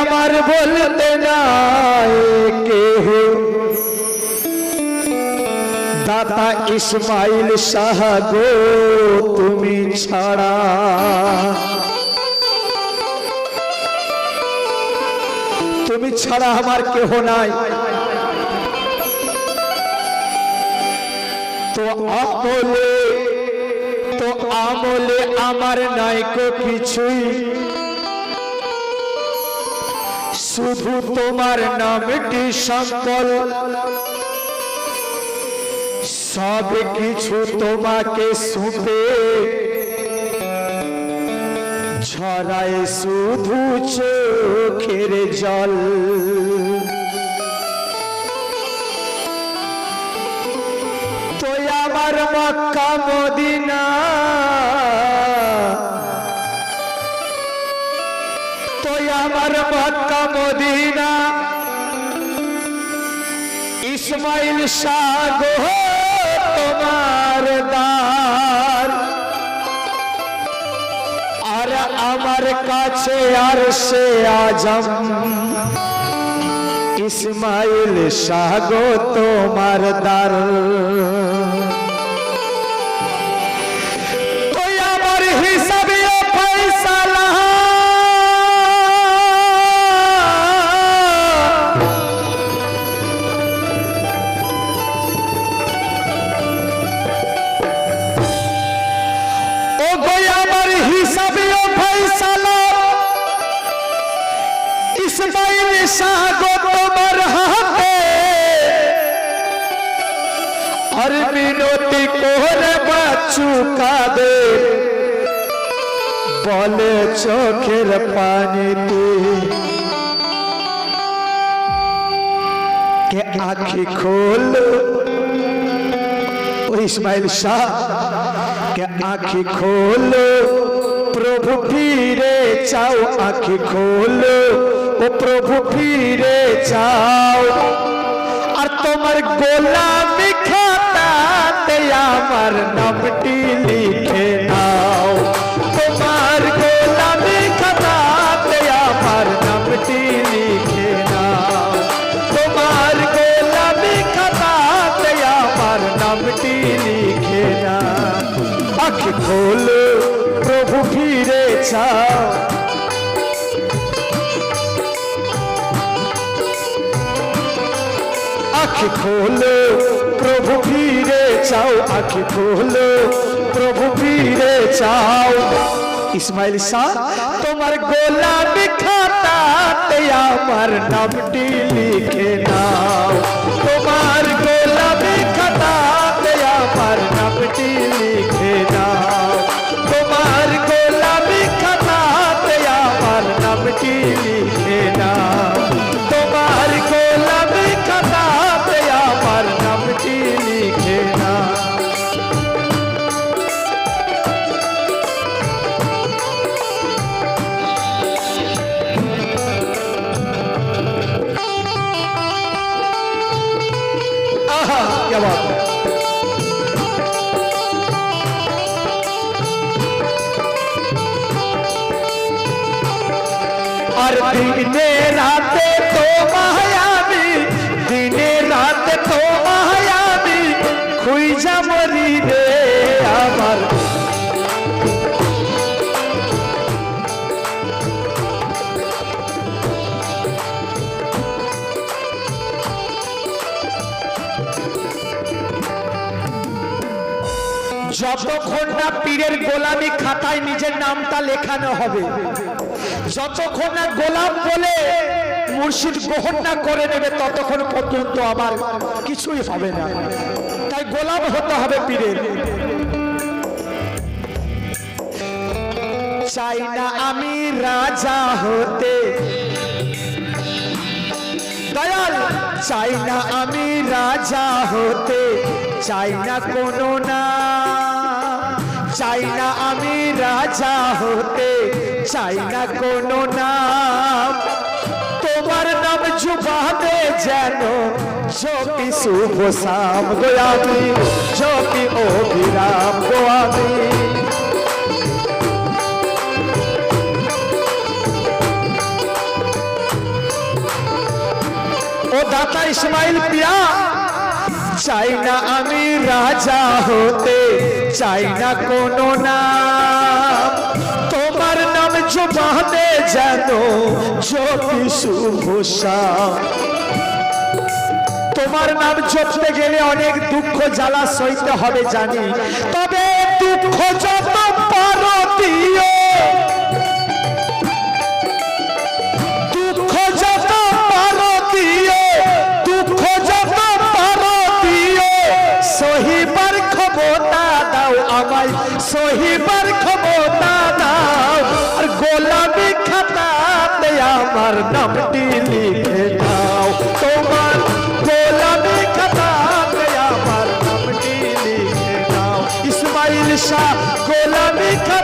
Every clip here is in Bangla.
আমার বলতে নাই কেহ। দাতা ইসমাইল শাহ গো, তুমি ছাড়া। তুমি ছাড়া আমার কেহ নাই। তো আমলে তো আমলে আমার নাইকো কিছুই। শুধু তোমার নামটি সম্বল। সব কিছু তোমাকে সুপে ছড়ায় শুধু চোখের জল। তো আমার মক্কা মদিনা। আমার মক্কা, মদিনা। ইসমাইল শাহ গো, তোমার দার আর আমার কাছে আর সে আজম। ইসমাইল শাহ গো, তোমার দার শাহ গো তোমার হাতে। আর মিনতি কোরে বাচু কাদে। বলে চোখের পানিতে। কে আখি খোল? ও ইসমাইল শাহ, কে আখি খোলো? প্রভু ফিরে চাও আখি খোলো। ও প্রভু ফিরে চাও আর তোমার গোলামি খাতাতে আমার নামটি লিখে নাও তোমার গোলামি খাতাতে আমার নামটি লিখে নাও তোমার গোলামি খাতাতে আমার নামটি লিখে নাও আখি খোলো প্রভু ফিরে চাও আখি খোলো প্রভু ফিরে চাও আখি খোলো প্রভু ফিরে চাও ইসমাইল শাহ তোমার গোলামি খাতাতে আমার নামটি লিখে নাও তোমার পীরের গোলামি খাতায় নিজের নামটা লেখানো হবে। যতক্ষণ না গোলাম বলে মুর্শিদ গ্রহণ না করে নেবে, ততক্ষণ পর্যন্ত আমার কিছুই হবে না। তাই গোলাম হতে হবে পীরের। চাই না আমি রাজা হতে। দয়াল, চাই না আমি রাজা হতে। চাই না কোনো না চাই না আমি রাজা হতে, চাই না কোনো নাম। তোমার নাম জুবানে যেন জপি শুভ শাম গোয়ামি জপি অভিরাম গোয়ামি দাতা ইসমাইল পিয়া, চাই না আমি রাজা হতে চাই না কোনো নাম। তোমার নাম জবানে যেন জ্যোতি শুভসাম তোমার নাম জপতে গেলে অনেক দুঃখ জ্বালা সইতে হবে জানি। তবে দুঃখ যত পারো দিও। সহিবার ক্ষমতা দাও আর গোলামি খাতাতে আমার নামটি লিখে দাও তোমার গোলামি খাতাতে আমার নামটি লিখে দাও ইসমাইল শাহ গোলামি খাতাতে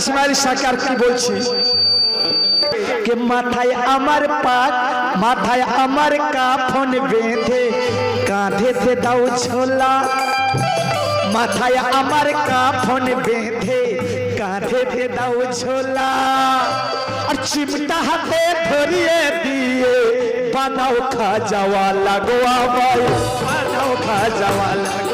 ইসমাইল সাকার কি বলছি কে মাথায় আমার পাক, মাথায় আমার কাফন বেঁধে, কাঁধেতে দাও ছোলা। মাথায় আমার কাফন বেঁধে, কাঁধেতে দাও ছোলা। আর চিমটা হাতে ধরিয়ে দিয়ে, বানাও খা যাওয়া ভাই বানাও খা যাওয়া লাগোয়া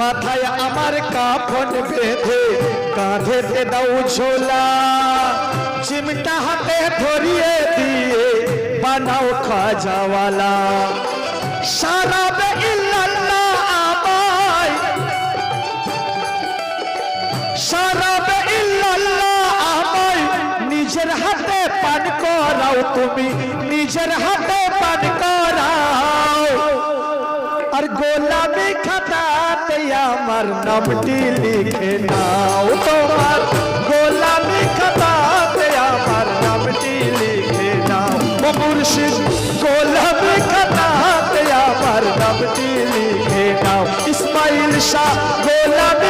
মাথায় আমার কাফন বেঁধে কাঁধেতে দাও ঝোলা। চিমটা হাতে ধরিয়ে দিয়ে বানাও খাজাওয়ালা। করাও তুমি, নিজের হাতে পান করাও। আর খাতাতে আমার নামটি লিখে নাও তোমার গোলামি খাতাতে আমার নামটি লিখে নাও ও মুর্শিদ গোলামি খাতাতে আমার নামটি লিখে নাও ইসমাইল শাহ গোলামি খাতাতে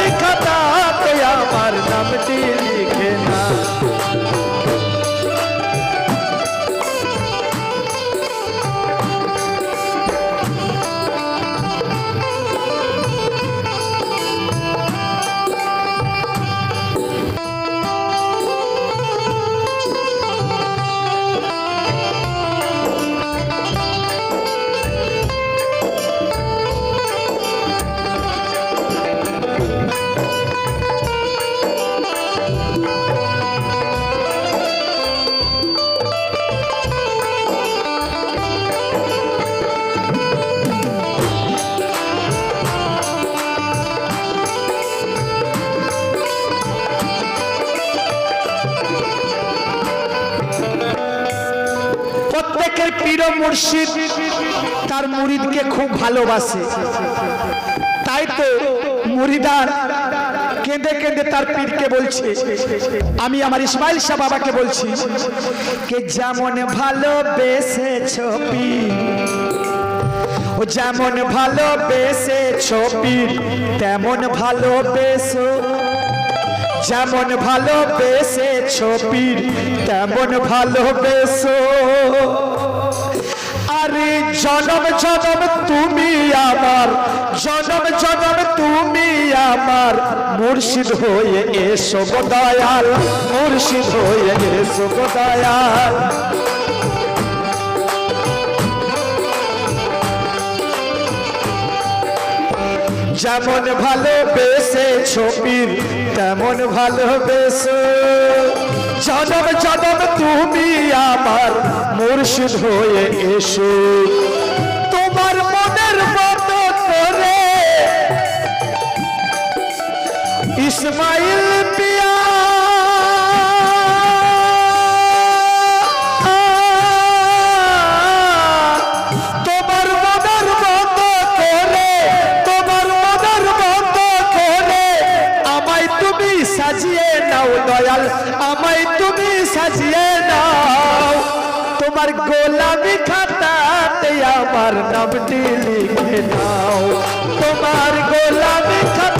মুর্শিদ তার মুরিদকে খুব ভালোবাসে। তাই তো মুরিদার কেঁদে কেঁদে তার পীরকে বলছে, আমি আমার ইসমাইল শাহ বাবাকে বলছি কে যেমন ভালোবেসেছ পীর, ও যেমন ভালোবেসেছ পীর, তেমন ভালোবেসো, যেমন ভালোবেসেছ পীর, তেমন ভালোবেসো। জনম জনম তুমি আমার, জনম জনম তুমি আমার। মুর্শিদ হয়ে এসো দয়াল, মুর্শিদ হয়ে এসো দয়াল। যেমন ভালোবেসেছ ছবির তেমন ভালোবেসো। জনম জনম তুমি আমার মুর্শিদ হয়ে এসো। তোমার মনের মতো করে। ইসমাইল খাতাতে আমার নামটি লিখে নাও। তোমার গোলামি খাতাতে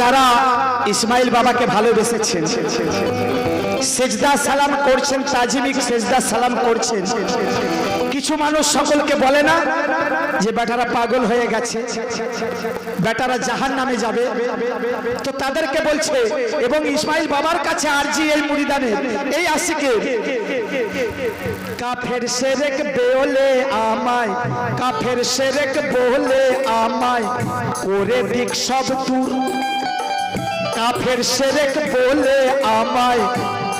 যারা ইসমাইল বাবাকে ভালোবেসেছেন। সেজদা সালাম করছেন তাজিমিক সেজদা সালাম করছেন। কিছু মানুষ সকলকে বলে না যে বেটারা পাগল হয়ে গেছে, বেটারা জাহান নামে যাবে। তো তাদেরকে বলছে, এবং ইসমাইল বাবার কাছে আরজি এই মুড়িদানের, এই আশিকে কাফের সেরেক বেওলে আমায়, কাফের সেরেক বলে আমায় করে দিক সব দূর। কাফের সেরেক বলে আমায়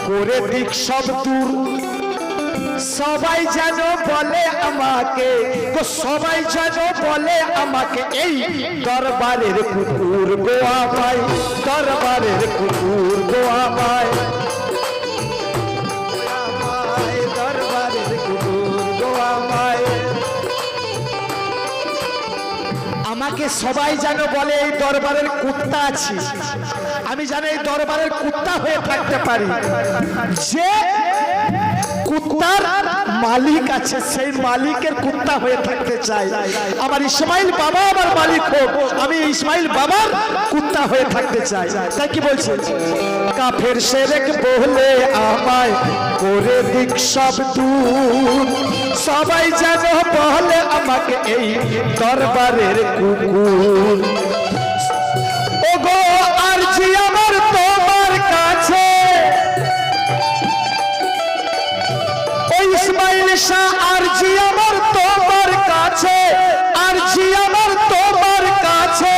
করে দিক সব দূর। সবাই যেন বলে আমাকে সবাই যেন বলে আমাকে এই দরবারের কুকুর গো আমায়, দরবারের কুকুর গো আমায়। আমাকে সবাই যেন বলে এই দরবারের কুত্তা আছি। আমি যেন এই দরবারের কুত্তা হয়ে থাকতে পারি। যে কুত্তার মালিক আছে, সেই মালিকের কুত্তা হয়ে থাকতে চাই। আমার ইসমাইল বাবা আমার মালিক হোক, আমি ইসমাইল বাবার কুত্তা হয়ে থাকতে চাই। তাই কি বলছে? কাফের সেরেক বলে আমায় করে দিক সব দূর। সবাই যেন বলে আমাকে এই দরবারের কুকুর। ওগো আরজি আমার আর আরজি আমার তোমার কাছে, আরজি আমার তোমার কাছে।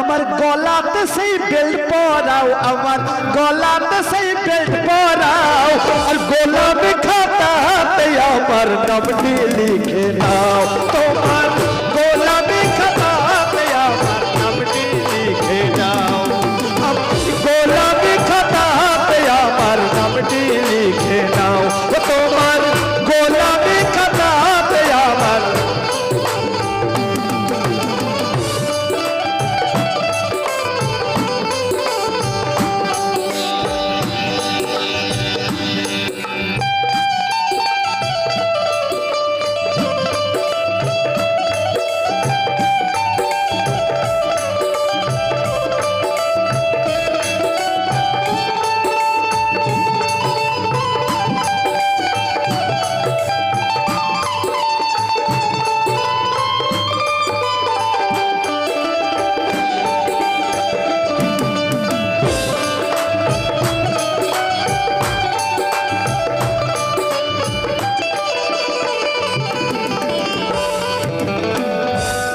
আমার গলাতে সেই বেল্ট পরাও, আমার গলাতে সেই বেল্ট পরাও, আর গোলাপ খাতাতে আমার নামটি লিখে নাও। তোমার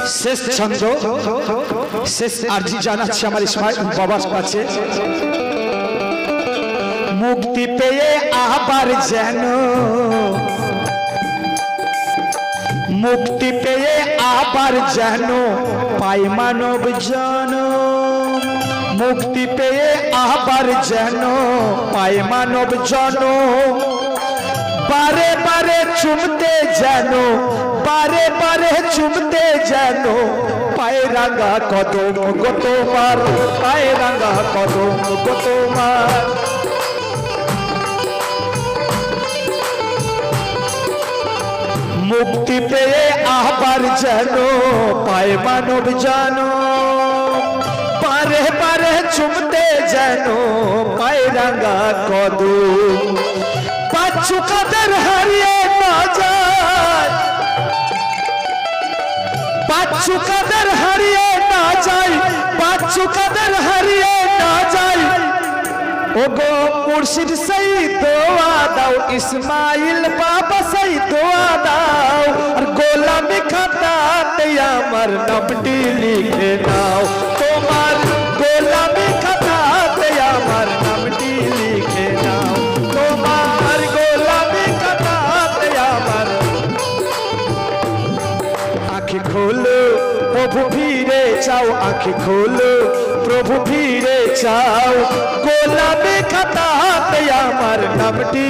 শেষ ছন্দ। শেষ আরজি জানাচ্ছি আমার ইসমাইল বাবার কাছে। মুক্তি পেয়ে আবার যেন। মুক্তি পেয়ে আবার যেন। পাই মানব জন মুক্তি পেয়ে আবার যেন। পাই মানব জন বারে বারে চুমতে যেন। বারে বারে চুমতে যেন পায়ে রাঙা কদম গো তোমার পায়ে রাঙা কদম গো তোমার। মুক্তি পেয়ে আবার যেন পায় মানব জানো। পারে পারে চুমতে যেন পায় রাঙা কদু পাচ্ছু কাদের হারিয়ে না যায় পাচ্ছু কাদের হারিয়ে না যায় পাচ্ছু কাদের হারিয়ে না যায় ওগো মুর্শিদ সেই দোয়া দাও ইসমাইল বাবা সেই দোয়া দাও আর গোলামি খাতাতে আমার নামটি লিখে নাও তোমার গোলামি খাতাতে প্রভু ফিরে চাও আখি খোলো প্রভু ফিরে চাও। গোলাপে খাতাতে আমার নামটি